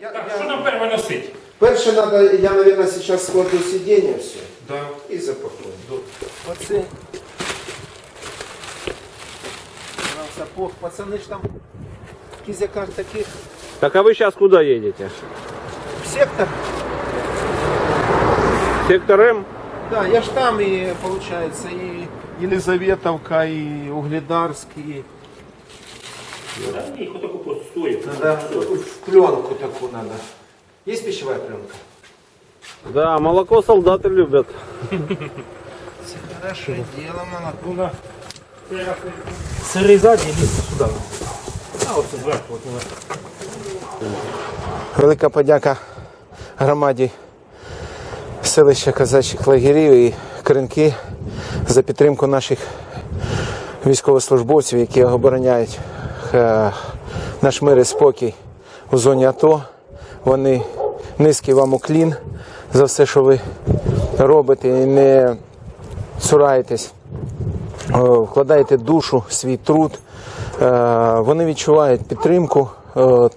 Я, Так, я- що нам перше носить? Перше надо, я, наверное, сейчас складу сиденье все Да. і запакую. Оце. Сапог. Пацани ж там в кізяках таких Так а вы сейчас куда едете? в сектор. Сектор М? Да, я ж там и, получается, и Елизаветовка, и Угледарск, и Да, ні, отаку просто стоїть. надо в пленку такую надо. Есть пищевая пленка? Да, молоко солдаты любят. Хорошо, дело молоко. Сирий ззаді лізти сюди. А оце зверху. От. Велика подяка громаді селища Казачих лагерів і Кринки за підтримку наших військовослужбовців, які обороняють е, наш мир і спокій у зоні АТО. Вони низький вам уклін за все, що ви робите і не цураєтесь е, вкладаєте душу, свій труд, е, вони відчувають підтримку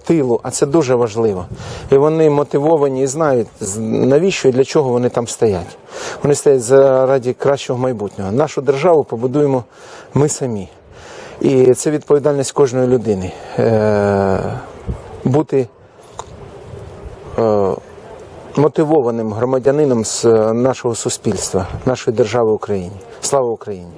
тилу, а це дуже важливо. І вони мотивовані і знають, навіщо і для чого вони там стоять. Вони стоять заради кращого майбутнього. Нашу державу побудуємо ми самі. І це відповідальність кожної людини. Е, Бути е, мотивованим громадянином з е, нашого суспільства, нашої держави України. Слава Україні!